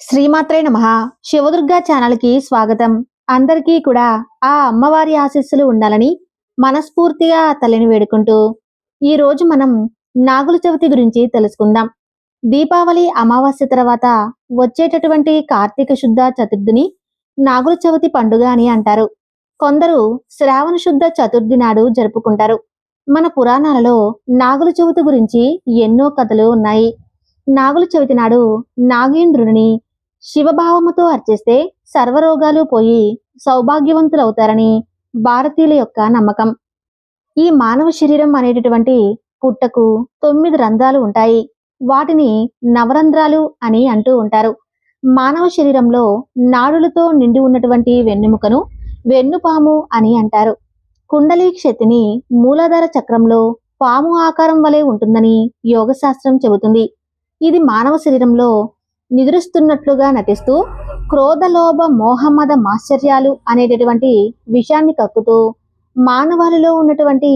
శ్రీమాత్రే నమ. శివదుర్గా ఛానల్కి స్వాగతం. అందరికీ కూడా ఆ అమ్మవారి ఆశీస్సులు ఉండాలని మనస్ఫూర్తిగా తల్లిని వేడుకుంటూ ఈ రోజు మనం నాగుల చవితి గురించి తెలుసుకుందాం. దీపావళి అమావాస్య తర్వాత వచ్చేటటువంటి కార్తీక శుద్ధ చతుర్థిని నాగుల చవితి పండుగ అని అంటారు. కొందరు శ్రావణ శుద్ధ చతుర్థి నాడు జరుపుకుంటారు. మన పురాణాలలో నాగుల చవితి గురించి ఎన్నో కథలు ఉన్నాయి. నాగుల చవితి నాడు నాగేంద్రుడిని శివభావముతో అర్చిస్తే సర్వరోగాలు పోయి సౌభాగ్యవంతులవుతారని భారతీయుల యొక్క నమ్మకం. ఈ మానవ శరీరం అనేటటువంటి పుట్టకు తొమ్మిది రంధ్రాలు ఉంటాయి. వాటిని నవరంధ్రాలు అని అంటూ ఉంటారు. మానవ శరీరంలో నాడులతో నిండి ఉన్నటువంటి వెన్నెముకను వెన్నుపాము అని అంటారు. కుండలి క్షతిని మూలాధార చక్రంలో పాము ఆకారం వలె ఉంటుందని యోగశాస్త్రం చెబుతుంది. ఇది మానవ శరీరంలో నిద్రిస్తున్నట్లుగా నటిస్తూ క్రోధలోభ మోహమద మాశ్చర్యాలు అనేటటువంటి విషయాన్ని కక్కుతూ మానవాళిలో ఉన్నటువంటి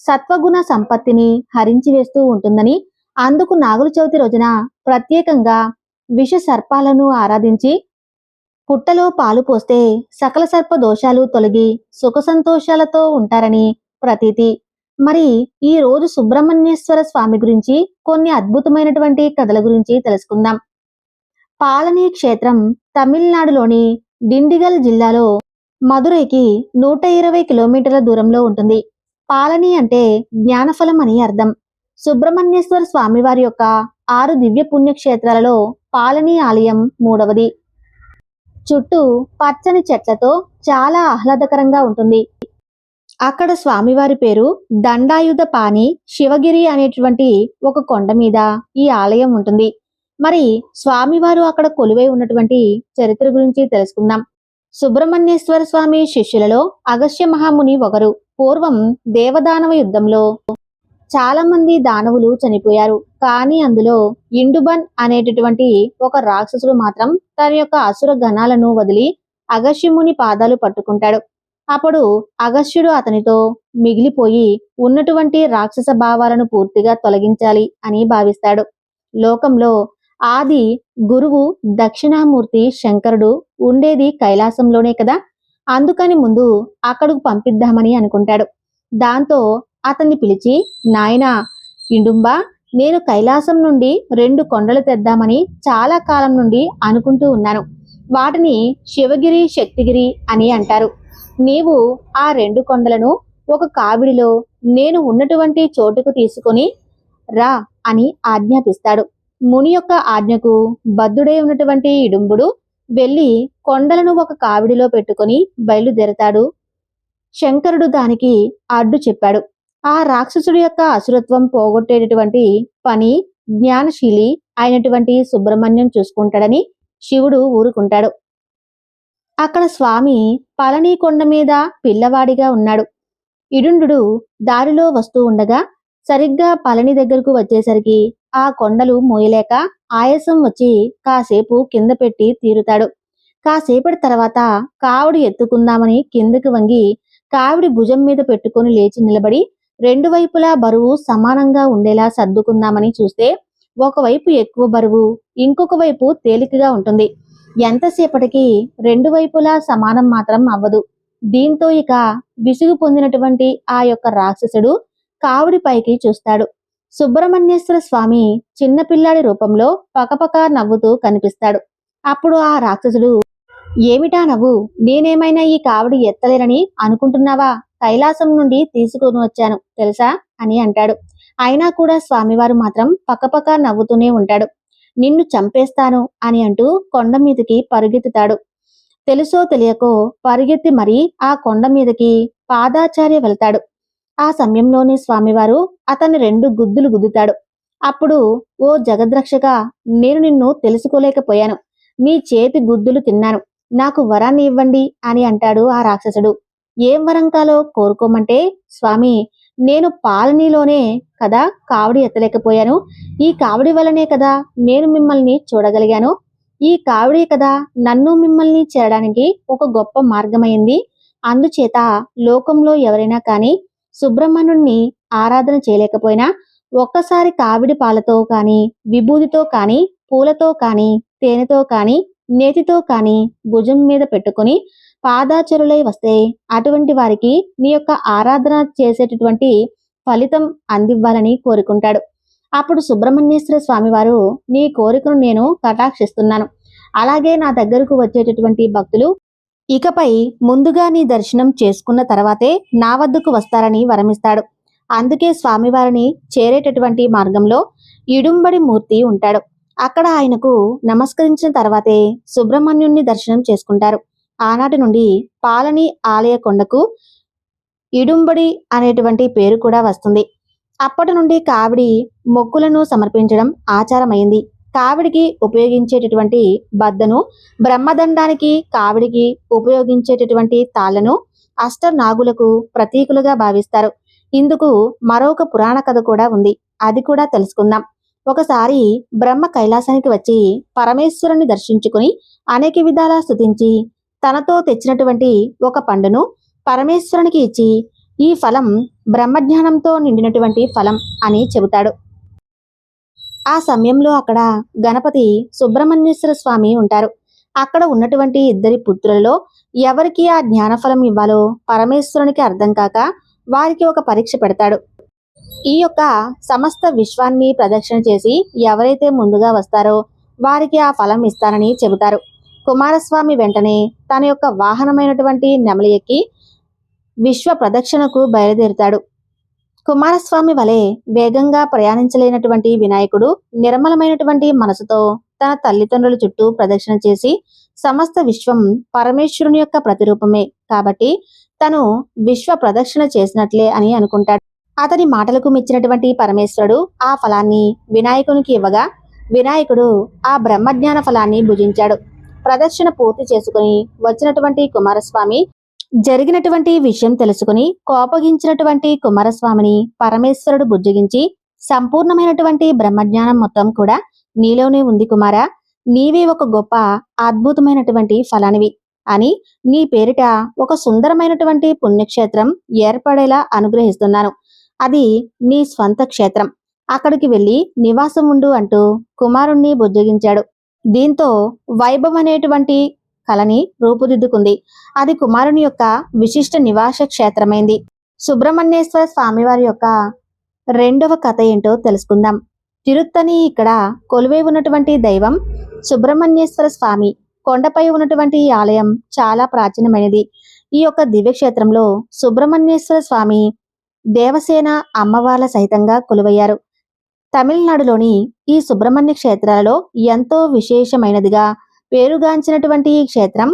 సత్వగుణ సంపత్తిని హరించి వేస్తూ ఉంటుందని అందుకు నాగుల చవితి రోజున ప్రత్యేకంగా విష సర్పాలను ఆరాధించి పుట్టలో పాలు పోస్తే సకల సర్ప దోషాలు తొలగి సుఖ సంతోషాలతో ఉంటారని ప్రతీతి. మరి ఈ రోజు సుబ్రహ్మణ్యేశ్వర స్వామి గురించి కొన్ని అద్భుతమైనటువంటి కథల గురించి తెలుసుకుందాం. పాలనీ క్షేత్రం తమిళనాడులోని డిండిగల్ జిల్లాలో మదురైకి నూట ఇరవై కిలోమీటర్ల దూరంలో ఉంటుంది. పాలనీ అంటే జ్ఞానఫలం అని అర్థం. సుబ్రహ్మణ్యేశ్వర స్వామివారి యొక్క ఆరు దివ్య పుణ్యక్షేత్రాలలో పాలనీ ఆలయం మూడవది. చుట్టూ పచ్చని చెట్లతో చాలా ఆహ్లాదకరంగా ఉంటుంది. అక్కడ స్వామివారి పేరు దండాయుధ పాని శివగిరి అనేటువంటి ఒక కొండ మీద ఈ ఆలయం ఉంటుంది. మరి స్వామివారు అక్కడ కొలువై ఉన్నటువంటి చరిత్ర గురించి తెలుసుకుందాం. సుబ్రహ్మణ్యేశ్వర స్వామి శిష్యులలో అగస్య మహాముని ఒకరు. పూర్వం దేవదానవ యుద్ధంలో చాలా మంది దానవులు చనిపోయారు. కానీ అందులో ఇండుబన్ అనేటటువంటి ఒక రాక్షసుడు మాత్రం తన యొక్క అసుర గణాలను వదిలి అగస్యముని పాదాలు పట్టుకుంటాడు. అప్పుడు అగస్యుడు అతనితో మిగిలిపోయి ఉన్నటువంటి రాక్షస భావాలను పూర్తిగా తొలగించాలి అని భావిస్తాడు. లోకంలో ఆది గురువు దక్షిణామూర్తి శంకరుడు ఉండేది కైలాసంలోనే కదా? అందుకని ముందు అక్కడకు పంపిద్దామని అనుకుంటాడు. దాంతో అతన్ని పిలిచి నాయనా ఇండుంబా నేను కైలాసం నుండి రెండు కొండలు తెద్దామని చాలా కాలం నుండి అనుకుంటూ ఉన్నాను. వాటిని శివగిరి శక్తిగిరి అని అంటారు. నీవు ఆ రెండు కొండలను ఒక కావిడిలో నేను ఉన్నటువంటి చోటుకు తీసుకొని రా అని ఆజ్ఞాపిస్తాడు. ముని యొక్క ఆజ్ఞకు బద్ధుడై ఉన్నటువంటి ఇడుంబుడు వెళ్ళి కొండలను ఒక కావిడిలో పెట్టుకొని బయలుదేరతాడు. శంకరుడు దానికి అడ్డు చెప్పాడు. ఆ రాక్షసుడి యొక్క అసురత్వం పోగొట్టేటటువంటి పని జ్ఞానశీలి అయినటువంటి సుబ్రహ్మణ్యం చూసుకుంటాడని శివుడు ఊరుకుంటాడు. అక్కడ స్వామి పళనీ కొండ మీద పిల్లవాడిగా ఉన్నాడు. ఇడుండు దారిలో వస్తూ ఉండగా సరిగ్గా పళని దగ్గరకు వచ్చేసరికి ఆ కొండలు మోయలేక ఆయాసం వచ్చి కాసేపు కింద పెట్టి తీరుతాడు. కాసేపటి తర్వాత కావుడి ఎత్తుకుందామని కిందకి వంగి కావిడి భుజం మీద పెట్టుకొని లేచి నిలబడి రెండు వైపులా బరువు సమానంగా ఉండేలా సర్దుకుందామని చూస్తే ఒకవైపు ఎక్కువ బరువు ఇంకొక వైపు తేలికగా ఉంటుంది. ఎంతసేపటికి రెండు వైపులా సమానం మాత్రం అవ్వదు. దీంతో ఇక విసుగు పొందినటువంటి ఆ యొక్క రాక్షసుడు కావుడి పైకి చూస్తాడు. సుబ్రహ్మణ్యేశ్వర స్వామి చిన్నపిల్లాడి రూపంలో పకపక నవ్వుతూ కనిపిస్తాడు. అప్పుడు ఆ రాక్షసుడు ఏమిటా నవ్వు? నేనేమైనా ఈ కావిడి ఎత్తలేనని అనుకుంటున్నావా? కైలాసం నుండి తీసుకొని వచ్చాను తెలుసా అని అంటాడు. అయినా కూడా స్వామివారు మాత్రం పక్కపక్క నవ్వుతూనే ఉంటాడు. నిన్ను చంపేస్తాను అని అంటూ కొండ మీదకి పరుగెత్తుతాడు. తెలుసో తెలియకో పరిగెత్తి మరీ ఆ కొండ మీదకి పాదాచార్య వెళ్తాడు. ఆ సమయంలోనే స్వామివారు అతన్ని రెండు గుద్దులు గుద్దుతాడు. అప్పుడు ఓ జగద్రక్షక నేను నిన్ను తెలుసుకోలేకపోయాను. మీ చేతి గుద్దులు తిన్నాను. నాకు వరాన్ని ఇవ్వండి అని అంటాడు ఆ రాక్షసుడు. ఏం వరం కాలో కోరుకోమంటే స్వామి నేను పాలనీలోనే కదా కావడి ఎత్తలేకపోయాను. ఈ కావడి వల్లనే కదా నేను మిమ్మల్ని చూడగలిగాను. ఈ కావిడే కదా నన్ను మిమ్మల్ని చేరడానికి ఒక గొప్ప మార్గమైంది. అందుచేత లోకంలో ఎవరైనా కానీ సుబ్రహ్మణ్యుణ్ణి ఆరాధన చేయలేకపోయినా ఒక్కసారి కావిడి పాలతో కానీ విభూతితో కానీ పూలతో కానీ తేనెతో కానీ నేతితో కానీ భుజం మీద పెట్టుకుని పాదాచరులై వస్తే అటువంటి వారికి నీ యొక్క ఆరాధన చేసేటటువంటి ఫలితం అందివ్వాలని కోరుకుంటాడు. అప్పుడు సుబ్రహ్మణ్యేశ్వర స్వామివారు నీ కోరికను నేను కటాక్షిస్తున్నాను. అలాగే నా దగ్గరకు వచ్చేటటువంటి భక్తులు ఇకపై ముందుగా నీ దర్శనం చేసుకున్న తర్వాతే నా వద్దకు వస్తారని వరమిస్తాడు. అందుకే స్వామివారిని చేరేటటువంటి మార్గంలో ఇడుంబడి మూర్తి ఉంటాడు. అక్కడ ఆయనకు నమస్కరించిన తర్వాతే సుబ్రహ్మణ్యుణ్ణి దర్శనం చేసుకుంటారు. ఆనాటి నుండి పాలని ఆలయ కొండకు ఇడుంబడి అనేటువంటి పేరు కూడా వస్తుంది. అప్పటి నుండి కావిడి మొక్కులను సమర్పించడం ఆచారమైంది. కావిడికి ఉపయోగించేటటువంటి బద్దను బ్రహ్మదండానికి కావిడికి ఉపయోగించేటటువంటి తాళ్ళను అష్టనాగులకు ప్రతీకులుగా భావిస్తారు. ఇందుకు మరొక పురాణ కథ కూడా ఉంది. అది కూడా తెలుసుకుందాం. ఒకసారి బ్రహ్మ కైలాసానికి వచ్చి పరమేశ్వరుని దర్శించుకుని అనేక విధాలా స్తుతించి తనతో తెచ్చినటువంటి ఒక పండును పరమేశ్వరునికి ఇచ్చి ఈ ఫలం బ్రహ్మజ్ఞానంతో నిండినటువంటి ఫలం అని చెబుతాడు. ఆ సమయంలో అక్కడ గణపతి సుబ్రహ్మణ్యేశ్వర స్వామి ఉంటారు. అక్కడ ఉన్నటువంటి ఇద్దరి పుత్రులలో ఎవరికి ఆ జ్ఞానఫలం ఇవ్వాలో పరమేశ్వరునికి అర్థం కాక వారికి ఒక పరీక్ష పెడతాడు. ఈ యొక్క సమస్త విశ్వాన్ని ప్రదక్షిణ చేసి ఎవరైతే ముందుగా వస్తారో వారికి ఆ ఫలం ఇస్తానని చెబుతారు. కుమారస్వామి వెంటనే తన యొక్క వాహనమైనటువంటి నెమలి ఎక్కి విశ్వ ప్రదక్షిణకు బయలుదేరుతాడు. కుమారస్వామి వలె వేగంగా ప్రయాణించలేనటువంటి వినాయకుడు నిర్మలమైనటువంటి మనసుతో తన తల్లిదండ్రుల చుట్టూ ప్రదక్షిణ చేసి సమస్త విశ్వం పరమేశ్వరుని యొక్క ప్రతిరూపమే. కాబట్టి తను విశ్వ ప్రదక్షిణ చేసినట్లే అని అనుకుంటాడు. అతని మాటలకు మెచ్చినటువంటి పరమేశ్వరుడు ఆ ఫలాన్ని వినాయకునికి ఇవ్వగా వినాయకుడు ఆ బ్రహ్మజ్ఞాన ఫలాన్ని భుజించాడు. ప్రదక్షిణ పూర్తి చేసుకుని వచ్చినటువంటి కుమారస్వామి జరిగినటువంటి విషయం తెలుసుకుని కోపగించినటువంటి కుమారస్వామిని పరమేశ్వరుడు బుజ్జగించి సంపూర్ణమైనటువంటి బ్రహ్మజ్ఞానం మొత్తం కూడా నీలోనే ఉంది కుమారా. నీవే ఒక గొప్ప అద్భుతమైనటువంటి ఫలానివి అని నీ పేరిట ఒక సుందరమైనటువంటి పుణ్యక్షేత్రం ఏర్పడేలా అనుగ్రహిస్తున్నాను. అది నీ స్వంత క్షేత్రం. అక్కడికి వెళ్ళి నివాసం ఉండు అంటూ కుమారుణ్ణి బుజ్జగించాడు. దీంతో వైభవం అనేటువంటి కళని రూపుదిద్దుకుంది. అది కుమారుని యొక్క విశిష్ట నివాస క్షేత్రమైంది. సుబ్రహ్మణ్యేశ్వర స్వామివారి యొక్క రెండవ కథ ఏంటో తెలుసుకుందాం. తిరుత్తని ఇక్కడ కొలువై ఉన్నటువంటి దైవం సుబ్రహ్మణ్యేశ్వర స్వామి. కొండపై ఉన్నటువంటి ఈ ఆలయం చాలా ప్రాచీనమైనది. ఈ యొక్క దివ్యక్షేత్రంలో సుబ్రహ్మణ్యేశ్వర స్వామి దేవసేన అమ్మవార్ల సహితంగా కొలువయ్యారు. తమిళనాడులోని ఈ సుబ్రహ్మణ్య క్షేత్రాలలో ఎంతో విశేషమైనదిగా పేరుగాంచినటువంటి ఈ క్షేత్రం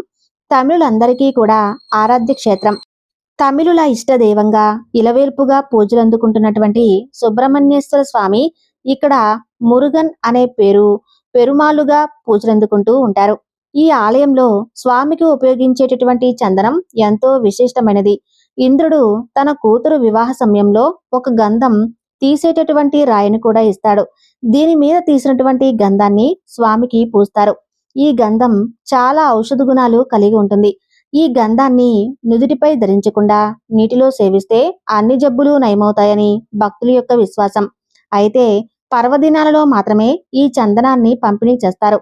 తమిళులందరికీ కూడా ఆరాధ్య క్షేత్రం. తమిళుల ఇష్టదైవంగా ఇలవేల్పుగా పూజలందుకుంటున్నటువంటి సుబ్రహ్మణ్యేశ్వర స్వామి ఇక్కడ మురుగన్ అనే పేరు పెరుమాలుగా పూజలందుకుంటూ ఉంటారు. ఈ ఆలయంలో స్వామికి ఉపయోగించేటటువంటి చందనం ఎంతో విశిష్టమైనది. ఇంద్రుడు తన కూతురు వివాహ సమయంలో ఒక గంధం తీసేటటువంటి రాయిని కూడా ఇస్తాడు. దీని మీద తీసినటువంటి గంధాన్ని స్వామికి పూస్తారు. ఈ గంధం చాలా ఔషధ గుణాలు కలిగి ఉంటుంది. ఈ గంధాన్ని నుదుటిపై ధరించకుండా నీటిలో సేవిస్తే అన్ని జబ్బులు నయమవుతాయని భక్తుల యొక్క విశ్వాసం. అయితే పర్వదినాలలో మాత్రమే ఈ చందనాన్ని పంపిణీ చేస్తారు.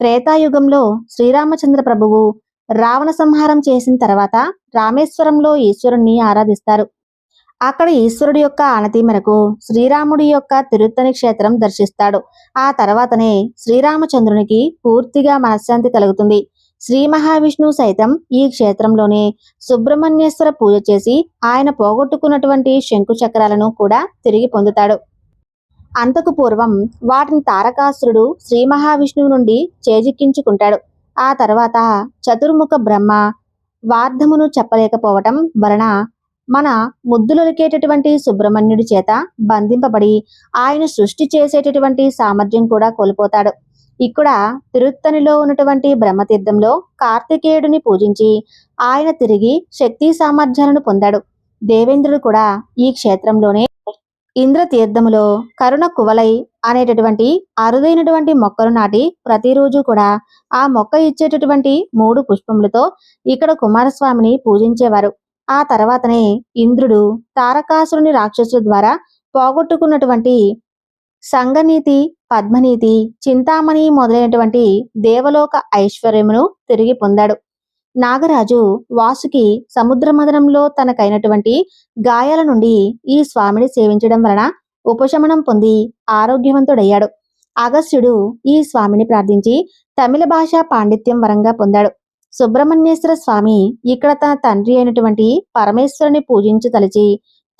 త్రేతాయుగంలో శ్రీరామచంద్ర ప్రభువు రావణ సంహారం చేసిన తర్వాత రామేశ్వరంలో ఈశ్వరుణ్ణి ఆరాధిస్తారు. అక్కడ ఈశ్వరుడి యొక్క ఆనతి మేరకు శ్రీరాముడి యొక్క తిరుత్తని క్షేత్రం దర్శిస్తాడు. ఆ తర్వాతనే శ్రీరామచంద్రునికి పూర్తిగా మనశ్శాంతి కలుగుతుంది. శ్రీ మహావిష్ణువు సైతం ఈ క్షేత్రంలోనే సుబ్రహ్మణ్యేశ్వర పూజ చేసి ఆయన పోగొట్టుకున్నటువంటి శంకు చక్రాలను కూడా తిరిగి పొందుతాడు. అంతకు పూర్వం వాటిని తారకాసురుడు శ్రీ మహావిష్ణువు నుండి చేజిక్కించుకుంటాడు. ఆ తర్వాత చతుర్ముఖ బ్రహ్మ వార్ధమును చెప్పలేకపోవటం వలన మన ముద్దులొలికేటటువంటి సుబ్రహ్మణ్యుడి చేత బంధింపబడి ఆయన సృష్టి చేసేటటువంటి సామర్థ్యం కూడా కోల్పోతాడు. ఇక్కడ తిరుత్తనిలో ఉన్నటువంటి బ్రహ్మతీర్థంలో కార్తికేయుడిని పూజించి ఆయన తిరిగి శక్తి సామర్థ్యాలను పొందాడు. దేవేంద్రుడు కూడా ఈ క్షేత్రంలోనే ఇంద్రతీర్థములో కరుణ కువలై అనేటటువంటి అరుదైనటువంటి మొక్కలు నాటి ప్రతిరోజు కూడా ఆ మొక్క ఇచ్చేటటువంటి మూడు పుష్పములతో ఇక్కడ కుమారస్వామిని పూజించేవారు. ఆ తర్వాతనే ఇంద్రుడు తారకాసురుని రాక్షసుల ద్వారా పోగొట్టుకున్నటువంటి సంగనీతి పద్మనీతి చింతామణి మొదలైనటువంటి దేవలోక ఐశ్వర్యమును తిరిగి పొందాడు. నాగరాజు వాసుకి సముద్రమదనంలో తనకైనటువంటి గాయాల నుండి ఈ స్వామిని సేవించడం వలన ఉపశమనం పొంది ఆరోగ్యవంతుడయ్యాడు. అగస్త్యుడు ఈ స్వామిని ప్రార్థించి తమిళ భాష పాండిత్యం వరంగా పొందాడు. సుబ్రహ్మణ్యేశ్వర స్వామి ఇక్కడ తన తండ్రి అయినటువంటి పరమేశ్వరుని పూజించదలిచి తలచి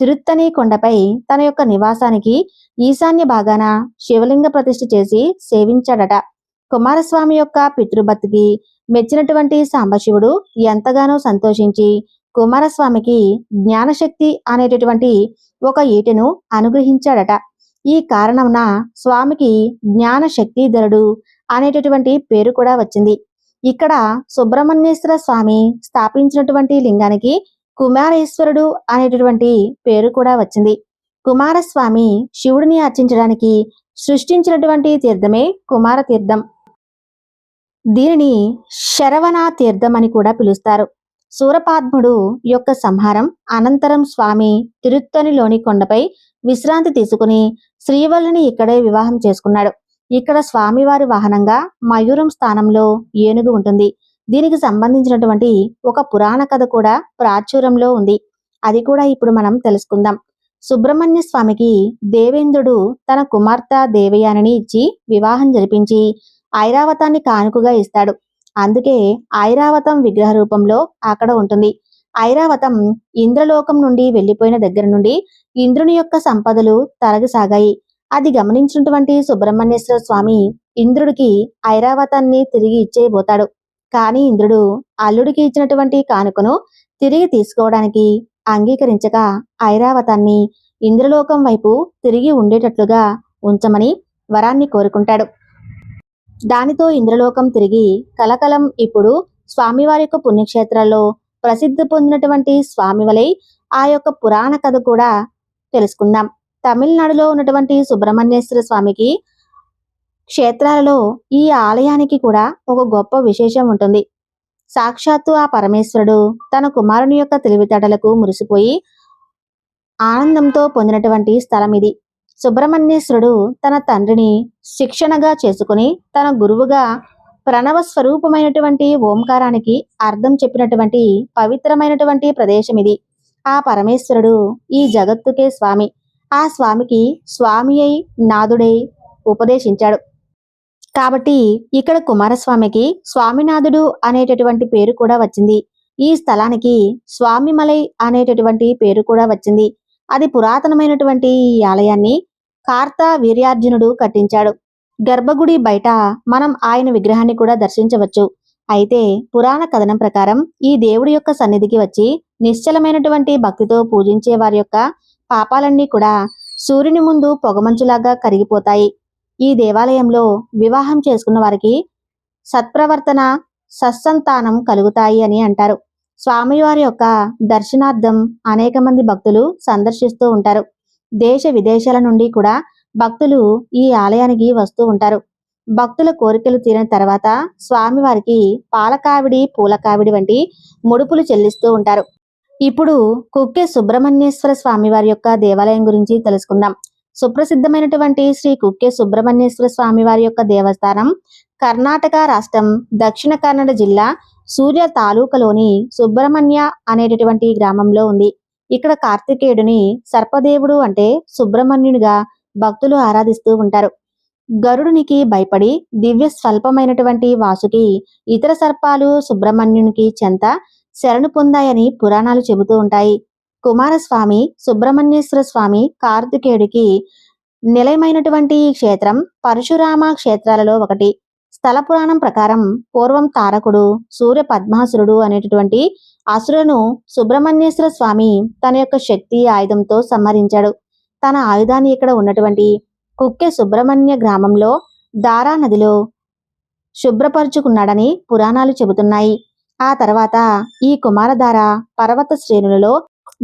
తిరుత్తని కొండపై తన యొక్క నివాసానికి ఈశాన్య భాగాన శివలింగ ప్రతిష్ఠ చేసి సేవించాడట. కుమారస్వామి యొక్క పితృభక్తికి మెచ్చినటువంటి సాంబశివుడు ఎంతగానో సంతోషించి కుమారస్వామికి జ్ఞానశక్తి అనేటటువంటి ఒక ఈటెను అనుగ్రహించాడట. ఈ కారణమున స్వామికి జ్ఞానశక్తిధరుడు అనేటటువంటి పేరు కూడా వచ్చింది. ఇక్కడ సుబ్రహ్మణ్యేశ్వర స్వామి స్థాపించినటువంటి లింగానికి కుమారేశ్వరుడు అనేటటువంటి పేరు కూడా వచ్చింది. కుమారస్వామి శివుడిని అర్చించడానికి సృష్టించినటువంటి తీర్థమే కుమార తీర్థం. దీనిని శరవణ తీర్థం అని కూడా పిలుస్తారు. సూరపాద్ముడు యొక్క సంహారం అనంతరం స్వామి తిరుత్తనిలోని కొండపై విశ్రాంతి తీసుకుని శ్రీవల్లిని ఇక్కడే వివాహం చేసుకున్నాడు. ఇక్కడ స్వామివారి వాహనంగా మయూరం స్థానంలో ఏనుగు ఉంటుంది. దీనికి సంబంధించినటువంటి ఒక పురాణ కథ కూడా ప్రాచుర్యంలో ఉంది. అది కూడా ఇప్పుడు మనం తెలుసుకుందాం. సుబ్రహ్మణ్య స్వామికి దేవేంద్రుడు తన కుమార్తె దేవయానిని ఇచ్చి వివాహం జరిపించి ఐరావతాన్ని కానుకగా ఇస్తాడు. అందుకే ఐరావతం విగ్రహ రూపంలో అక్కడ ఉంటుంది. ఐరావతం ఇంద్రలోకం నుండి వెళ్ళిపోయిన దగ్గర నుండి ఇంద్రుని యొక్క సంపదలు తరగసాగాయి. అది గమనించినటువంటి సుబ్రహ్మణ్యేశ్వర స్వామి ఇంద్రుడికి ఐరావతాన్ని తిరిగి ఇచ్చేయబోతాడు. కానీ ఇంద్రుడు అల్లుడికి ఇచ్చినటువంటి కానుకను తిరిగి తీసుకోవడానికి అంగీకరించక ఐరావతాన్ని ఇంద్రలోకం వైపు తిరిగి ఉండేటట్లుగా ఉంచమని వరాన్ని కోరుకుంటాడు. దానితో ఇంద్రలోకం తిరిగి కలకలం ఇప్పుడు స్వామివారి యొక్క పుణ్యక్షేత్రాల్లో ప్రసిద్ధి పొందినటువంటి స్వామి వలై ఆ యొక్క పురాణ కథ కూడా తెలుసుకుందాం. తమిళనాడులో ఉన్నటువంటి సుబ్రహ్మణ్యేశ్వర స్వామికి క్షేత్రాలలో ఈ ఆలయానికి కూడా ఒక గొప్ప విశేషం ఉంటుంది. సాక్షాత్తు ఆ పరమేశ్వరుడు తన కుమారుని యొక్క తెలివితేటలకు మురిసిపోయి ఆనందంతో పొందినటువంటి స్థలం ఇది. సుబ్రహ్మణ్యేశ్వరుడు తన తండ్రిని శిక్షణగా చేసుకుని తన గురువుగా ప్రణవ స్వరూపమైనటువంటి ఓంకారానికి అర్థం చెప్పినటువంటి పవిత్రమైనటువంటి ప్రదేశం ఇది. ఆ పరమేశ్వరుడు ఈ జగత్తుకే స్వామి. ఆ స్వామికి స్వామి అయి నాదుడై ఉపదేశించాడు. కాబట్టి ఇక్కడ కుమారస్వామికి స్వామినాథుడు అనేటటువంటి పేరు కూడా వచ్చింది. ఈ స్థలానికి స్వామిమలై అనేటటువంటి పేరు కూడా వచ్చింది. అది పురాతనమైనటువంటి ఈ ఆలయాన్ని కార్త వీర్యార్జునుడు కట్టించాడు. గర్భగుడి బయట మనం ఆయన విగ్రహాన్ని కూడా దర్శించవచ్చు. అయితే పురాణ కథనం ప్రకారం ఈ దేవుడి యొక్క సన్నిధికి వచ్చి నిశ్చలమైనటువంటి భక్తితో పూజించే వారి యొక్క పాపాలన్నీ కూడా సూర్యుని ముందు పొగమంచులాగా కరిగిపోతాయి. ఈ దేవాలయంలో వివాహం చేసుకున్న వారికి సత్ప్రవర్తన సత్సంతానం కలుగుతాయి అని అంటారు. స్వామివారి యొక్క దర్శనార్థం అనేక మంది భక్తులు సందర్శిస్తూ ఉంటారు. దేశ విదేశాల నుండి కూడా భక్తులు ఈ ఆలయానికి వస్తూ ఉంటారు. భక్తుల కోరికలు తీరిన తర్వాత స్వామివారికి పాలకావిడి పూలకావిడి వంటి ముడుపులు చెల్లిస్తూ ఉంటారు. ఇప్పుడు కుక్కె సుబ్రహ్మణ్యేశ్వర స్వామి వారి యొక్క దేవాలయం గురించి తెలుసుకుందాం. సుప్రసిద్ధమైనటువంటి శ్రీ కుక్కె సుబ్రహ్మణ్యేశ్వర స్వామి వారి యొక్క దేవస్థానం కర్ణాటక రాష్ట్రం దక్షిణ కన్నడ జిల్లా సూర్య తాలూకలోని సుబ్రహ్మణ్య అనేటటువంటి గ్రామంలో ఉంది. ఇక్కడ కార్తికేయుడిని సర్పదేవుడు అంటే సుబ్రహ్మణ్యునిగా భక్తులు ఆరాధిస్తూ ఉంటారు. గరుడునికి భయపడి దివ్య స్వల్పమైనటువంటి వాసుకి ఇతర సర్పాలు సుబ్రహ్మణ్యునికి చెంత శరణు పొందాయని పురాణాలు చెబుతూ ఉంటాయి. కుమారస్వామి సుబ్రహ్మణ్యేశ్వర స్వామి కార్తికేయుడికి నిలయమైనటువంటి ఈ క్షేత్రం పరశురామ క్షేత్రాలలో ఒకటి. స్థల పురాణం ప్రకారం పూర్వం తారకుడు సూర్య పద్మాసురుడు అనేటటువంటి అసురును సుబ్రహ్మణ్యేశ్వర స్వామి తన యొక్క శక్తి ఆయుధంతో సంహరించాడు. తన ఆయుధాన్ని ఇక్కడ ఉన్నటువంటి కుక్కె సుబ్రహ్మణ్య గ్రామంలో దారా నదిలో శుభ్రపరుచుకున్నాడని పురాణాలు చెబుతున్నాయి. ఆ తర్వాత ఈ కుమారధార పర్వత శ్రేణులలో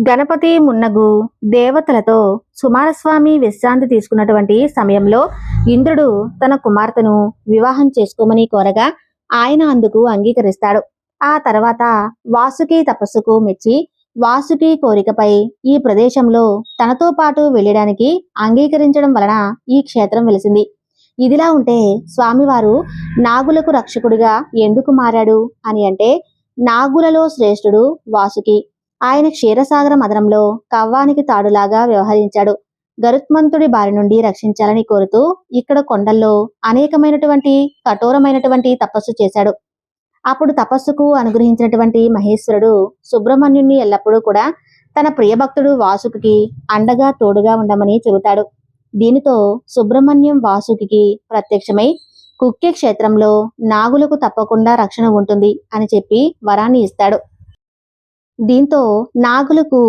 గణపతి మున్నగు దేవతలతో సుమారస్వామి విశ్రాంతి తీసుకున్నటువంటి సమయంలో ఇంద్రుడు తన కుమార్తెను వివాహం చేసుకోమని కోరగా ఆయన అందుకు అంగీకరిస్తాడు. ఆ తర్వాత వాసుకి తపస్సుకు మెచ్చి వాసుకి కోరికపై ఈ ప్రదేశంలో తనతో పాటు వెళ్ళడానికి అంగీకరించడం వలన ఈ క్షేత్రం వెలిసింది. ఇదిలా ఉంటే స్వామివారు నాగులకు రక్షకుడిగా ఎందుకు మారాడు? అని అంటే నాగులలో శ్రేష్ఠుడు వాసుకి. ఆయన క్షీరసాగర మదనంలో కవ్వానికి తాడులాగా వ్యవహరించాడు. గరుత్మంతుడి బారి నుండి రక్షించాలని కోరుతూ ఇక్కడ కొండల్లో అనేకమైనటువంటి కఠోరమైనటువంటి తపస్సు చేశాడు. అప్పుడు తపస్సుకు అనుగ్రహించినటువంటి మహేశ్వరుడు సుబ్రహ్మణ్యుణ్ణి ఎల్లప్పుడూ కూడా తన ప్రియభక్తుడు వాసుకి అండగా తోడుగా ఉండమని చెబుతాడు. దీనితో సుబ్రహ్మణ్యం వాసుకి ప్రత్యక్షమై కుక్కే క్షేత్రంలో నాగులకు తప్పకుండా రక్షణ ఉంటుంది అని చెప్పి వరాన్ని ఇస్తాడు. దీంతో నాగులకు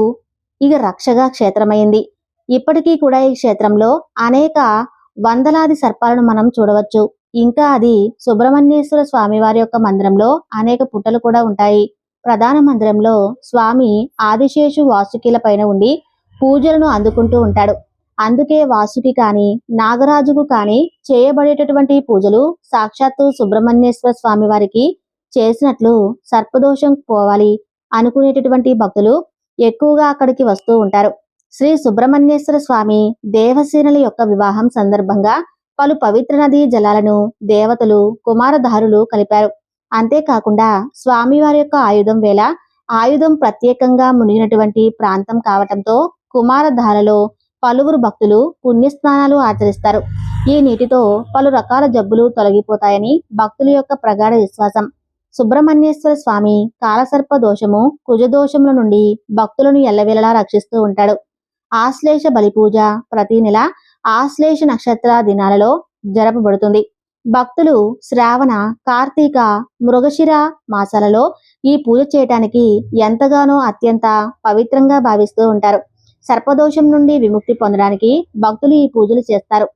ఇక రక్షగా క్షేత్రమైంది. ఇప్పటికీ కూడా ఈ క్షేత్రంలో అనేక వందలాది సర్పాలను మనం చూడవచ్చు. ఇంకా అది సుబ్రహ్మణ్యేశ్వర స్వామి వారి యొక్క మందిరంలో అనేక పుట్టలు కూడా ఉంటాయి. ప్రధాన మందిరంలో స్వామి ఆదిశేషు వాసుకిల పైన ఉండి పూజలను అందుకుంటూ ఉంటాడు. అందుకే వాసుకి కాని నాగరాజుకు కాని చేయబడేటటువంటి పూజలు సాక్షాత్తు సుబ్రహ్మణ్యేశ్వర స్వామి వారికి చేసినట్లు సర్పదోషం పోవాలి అనుకునేటటువంటి భక్తులు ఎక్కువగా అక్కడికి వస్తూ ఉంటారు. శ్రీ సుబ్రహ్మణ్యేశ్వర స్వామి దేవసేనల యొక్క వివాహం సందర్భంగా పలు పవిత్ర నదీ జలాలను దేవతలు కుమారధారులు కలిపారు. అంతేకాకుండా స్వామివారి యొక్క ఆయుధం వేళ ఆయుధం ప్రత్యేకంగా మునిగినటువంటి ప్రాంతం కావటంతో కుమారధారలో పలువురు భక్తులు పుణ్యస్నానాలు ఆచరిస్తారు. ఈ నీటితో పలు రకాల జబ్బులు తొలగిపోతాయని భక్తుల యొక్క ప్రగాఢ విశ్వాసం. సుబ్రహ్మణ్యేశ్వర స్వామి కాలసర్ప దోషము కుజదోషముల నుండి భక్తులను ఎల్లవేళలా రక్షిస్తూ ఉంటాడు. ఆశ్లేష బలి పూజ ప్రతి నెల ఆశ్లేష నక్షత్ర దినాలలో జరపబడుతుంది. భక్తులు శ్రావణ కార్తీక మృగశిర మాసాలలో ఈ పూజ చేయటానికి ఎంతగానో అత్యంత పవిత్రంగా భావిస్తూ ఉంటారు. సర్పదోషం నుండి విముక్తి పొందడానికి భక్తులు ఈ పూజలు చేస్తారు.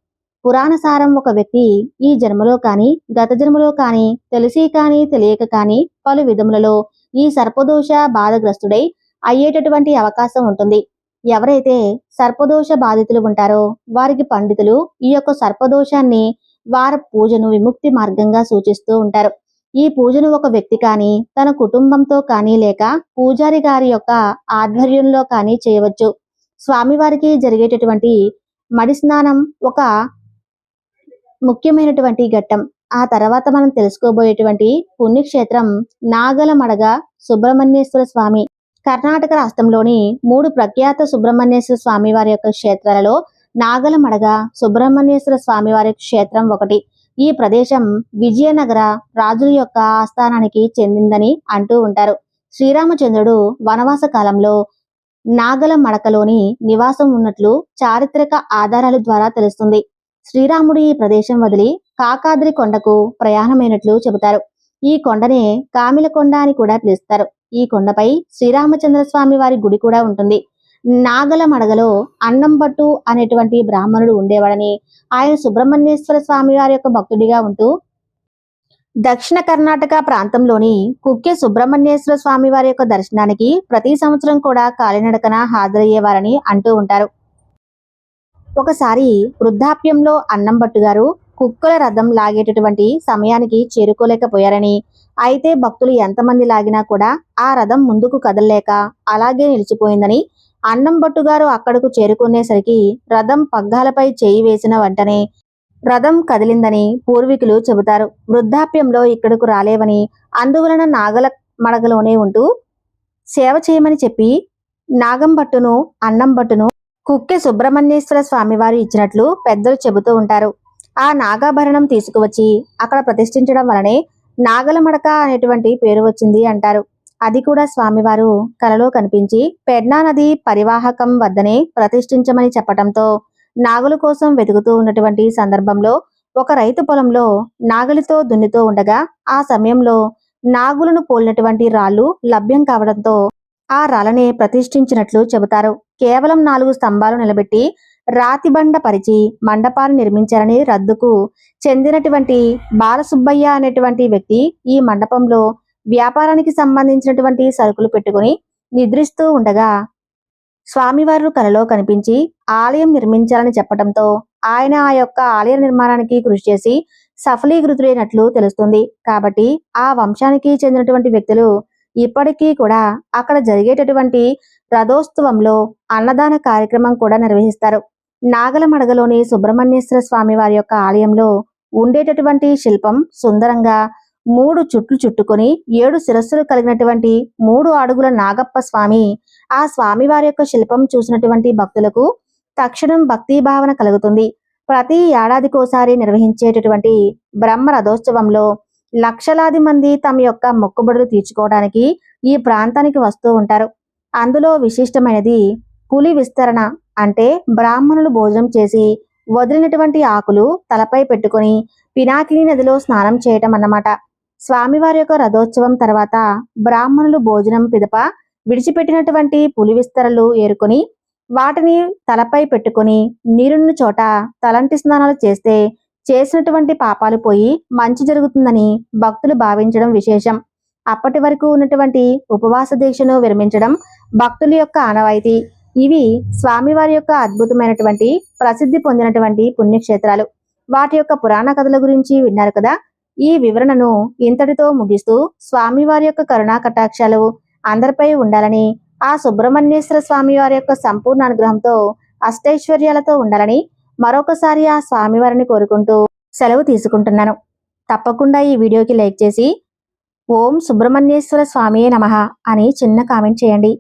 పురాణ సారం ఒక వ్యక్తి ఈ జన్మలో కానీ గత జన్మలో కాని తెలిసి కానీ తెలియక కానీ పలు విధములలో ఈ సర్పదోష బాధగ్రస్తుడై అయ్యేటటువంటి అవకాశం ఉంటుంది. ఎవరైతే సర్పదోష బాధితులు ఉంటారో వారికి పండితులు ఈ యొక్క సర్పదోషాన్ని వారి పూజను విముక్తి మార్గంగా సూచిస్తూ ఉంటారు. ఈ పూజను ఒక వ్యక్తి కానీ తన కుటుంబంతో కానీ లేక పూజారి గారి యొక్క ఆధ్వర్యంలో కానీ చేయవచ్చు. స్వామివారికి జరిగేటటువంటి మడి స్నానం ఒక ముఖ్యమైనటువంటి ఘట్టం. ఆ తర్వాత మనం తెలుసుకోబోయేటువంటి పుణ్యక్షేత్రం నాగలమడగ సుబ్రహ్మణ్యేశ్వర స్వామి. కర్ణాటక రాష్ట్రంలోని మూడు ప్రఖ్యాత సుబ్రహ్మణ్యేశ్వర స్వామి వారి యొక్క క్షేత్రాలలో నాగలమడగ సుబ్రహ్మణ్యేశ్వర స్వామి వారి క్షేత్రం ఒకటి. ఈ ప్రదేశం విజయనగర రాజుల యొక్క ఆస్థానానికి చెందిందని అంటూ ఉంటారు. శ్రీరామచంద్రుడు వనవాస కాలంలో నాగల మడకలోని నివాసం ఉన్నట్లు చారిత్రక ఆధారాల ద్వారా తెలుస్తుంది. శ్రీరాముడు ఈ ప్రదేశం వదిలి కాకాద్రి కొండకు ప్రయాణమైనట్లు చెబుతారు. ఈ కొండనే కామిలకొండ అని కూడా పిలుస్తారు. ఈ కొండపై శ్రీరామచంద్ర స్వామి వారి గుడి కూడా ఉంటుంది. నాగల మడగలో అన్నంబట్టు అనేటువంటి బ్రాహ్మణుడు ఉండేవాడని ఆయన సుబ్రహ్మణ్యేశ్వర స్వామి వారి యొక్క భక్తుడిగా ఉంటూ దక్షిణ కర్ణాటక ప్రాంతంలోని కుక్కె సుబ్రహ్మణ్యేశ్వర స్వామి వారి యొక్క దర్శనానికి ప్రతి సంవత్సరం కూడా కాలినడకన హాజరయ్యేవారని అంటూ ఉంటారు. ఒకసారి వృద్ధాప్యంలో అన్నంబట్టు గారు కుక్కల రథం లాగేటటువంటి సమయానికి చేరుకోలేకపోయారని అయితే భక్తులు ఎంతమంది లాగినా కూడా ఆ రథం ముందుకు కదలలేక అలాగే నిలిచిపోయిందని అన్నంబట్టు గారు అక్కడకు చేరుకునేసరికి రథం పగ్గాలపై చేయి వేసిన వెంటనే రథం కదిలిందని పూర్వీకులు చెబుతారు. వృద్ధాప్యంలో ఇక్కడకు రాలేవని అందువలన నాగల మడగలోనే ఉంటూ సేవ చేయమని చెప్పి నాగంపట్టును అన్నం భట్టును కుక్కె సుబ్రహ్మణ్యేశ్వర స్వామివారు ఇచ్చినట్లు పెద్దలు చెబుతూ ఉంటారు. ఆ నాగాభరణం తీసుకువచ్చి అక్కడ ప్రతిష్ఠించడం వలనే నాగలమడక అనేటువంటి పేరు వచ్చింది అంటారు. అది కూడా స్వామివారు కలలో కనిపించి పెడ్నా నది పరివాహకం వద్దనే ప్రతిష్ఠించమని చెప్పటంతో నాగుల కోసం వెతుకుతూ ఉన్నటువంటి సందర్భంలో ఒక రైతు పొలంలో నాగలితో దున్నుతూ ఉండగా ఆ సమయంలో నాగులను పోలినటువంటి రాళ్ళు లభ్యం కావడంతో ఆ రాళ్ళనే ప్రతిష్ఠించినట్లు చెబుతారు. కేవలం నాలుగు స్తంభాలు నిలబెట్టి రాతి బండ పరిచి మండపాలు నిర్మించారని రద్దుకు చెందినటువంటి బాలసుబ్బయ్య అనేటువంటి వ్యక్తి ఈ మండపంలో వ్యాపారానికి సంబంధించినటువంటి సరుకులు పెట్టుకుని నిద్రిస్తూ ఉండగా స్వామివారు కలలో కనిపించి ఆలయం నిర్మించాలని చెప్పడంతో ఆయన ఆ యొక్క ఆలయ నిర్మాణానికి కృషి చేసి సఫలీకృతుడైనట్లు తెలుస్తుంది. కాబట్టి ఆ వంశానికి చెందినటువంటి వ్యక్తులు ఇప్పటికీ కూడా అక్కడ జరిగేటటువంటి రథోత్సవంలో అన్నదాన కార్యక్రమం కూడా నిర్వహిస్తారు. నాగలమడగలోని సుబ్రహ్మణ్యేశ్వర స్వామి వారి యొక్క ఆలయంలో ఉండేటటువంటి శిల్పం సుందరంగా మూడు చుట్లు చుట్టుకొని ఏడు శిరస్సులు కలిగినటువంటి మూడు అడుగుల నాగప్ప స్వామి ఆ స్వామి వారి యొక్క శిల్పం చూసినటువంటి భక్తులకు తక్షణం భక్తి భావన కలుగుతుంది. ప్రతి ఏడాదికోసారి నిర్వహించేటటువంటి బ్రహ్మ రథోత్సవంలో లక్షలాది మంది తమ యొక్క మొక్కుబడులు తీర్చుకోవడానికి ఈ ప్రాంతానికి వస్తూ ఉంటారు. అందులో విశిష్టమైనది పులి విస్తరణ అంటే బ్రాహ్మణులు భోజనం చేసి వదిలినటువంటి ఆకులు తలపై పెట్టుకొని పినాకిని నదిలో స్నానం చేయటం అన్నమాట. స్వామివారి యొక్క రథోత్సవం తర్వాత బ్రాహ్మణులు భోజనం పిదప విడిచిపెట్టినటువంటి పులి విస్తరలు ఏరుకొని వాటిని తలపై పెట్టుకొని నీరున్న చోట తలంటి స్నానాలు చేస్తే చేసినటువంటి పాపాలు పోయి మంచి జరుగుతుందని భక్తులు భావించడం విశేషం. అప్పటి వరకు ఉన్నటువంటి ఉపవాస దీక్షను విరమించడం భక్తుల యొక్క ఆనవాయితీ. ఇవి స్వామివారి యొక్క అద్భుతమైనటువంటి ప్రసిద్ధి పొందినటువంటి పుణ్యక్షేత్రాలు. వాటి యొక్క పురాణ కథల గురించి విన్నారు కదా? ఈ వివరణను ఇంతటితో ముగిస్తూ స్వామివారి యొక్క కరుణా కటాక్షాలు అందరిపై ఉండాలని ఆ సుబ్రహ్మణ్యేశ్వర స్వామి వారి యొక్క సంపూర్ణ అనుగ్రహంతో అష్టైశ్వర్యాలతో ఉండాలని మరొకసారి ఆ స్వామివారిని కోరుకుంటూ సెలవు తీసుకుంటున్నాను. తప్పకుండా ఈ వీడియోకి లైక్ చేసి ఓం సుబ్రహ్మణ్యేశ్వర స్వామియే నమ అని చిన్న కామెంట్ చేయండి.